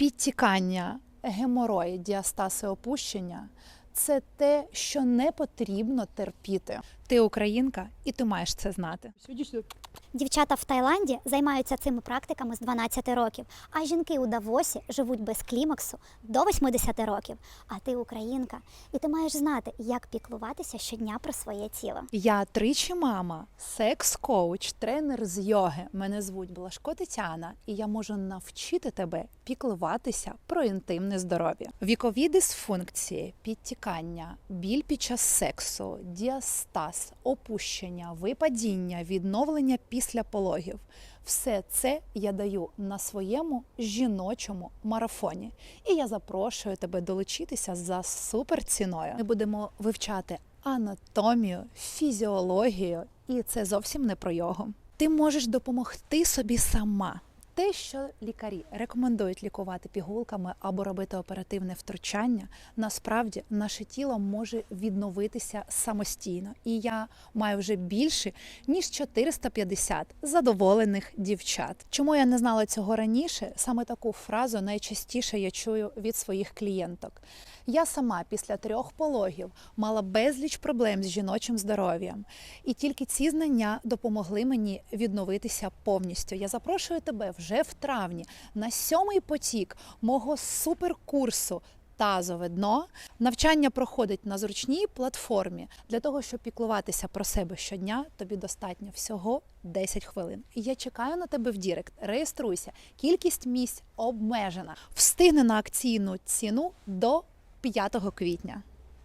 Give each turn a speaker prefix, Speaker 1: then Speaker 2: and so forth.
Speaker 1: Підтікання, геморої, діастаси опущення це те, що не потрібно терпіти. Ти українка, і ти маєш це знати.
Speaker 2: Дівчата в Таїланді займаються цими практиками з 12 років, а жінки у Давосі живуть без клімаксу до 80 років. А ти українка, і ти маєш знати, як піклуватися щодня про своє тіло.
Speaker 1: Я тричі мама, секс-коуч, тренер з йоги. Мене звуть Блашко Тетяна, і я можу навчити тебе піклуватися про інтимне здоров'я. Вікові дисфункції, підтікання, біль під час сексу, діастаз, опущення, випадіння, відновлення після пологів. Все це я даю на своєму жіночому марафоні. І я запрошую тебе долучитися за суперціною. Ми будемо вивчати анатомію, фізіологію, і це зовсім не про йогу. Ти можеш допомогти собі сама. Те, що лікарі рекомендують лікувати пігулками або робити оперативне втручання, насправді наше тіло може відновитися самостійно. І я маю вже більше ніж 450 задоволених дівчат. Чому я не знала цього раніше? Саме таку фразу найчастіше я чую від своїх клієнток. Я сама після трьох пологів мала безліч проблем з жіночим здоров'ям, і тільки ці знання допомогли мені відновитися повністю. Я запрошую тебе вже в травні на сьомий потік мого суперкурсу. Тазове дно навчання проходить на зручній платформі. Для того, щоб піклуватися про себе щодня, тобі достатньо всього 10 хвилин. Я чекаю на тебе в Дірект. Реєструйся. Кількість місць обмежена. Встигни на акційну ціну до 5 квітня.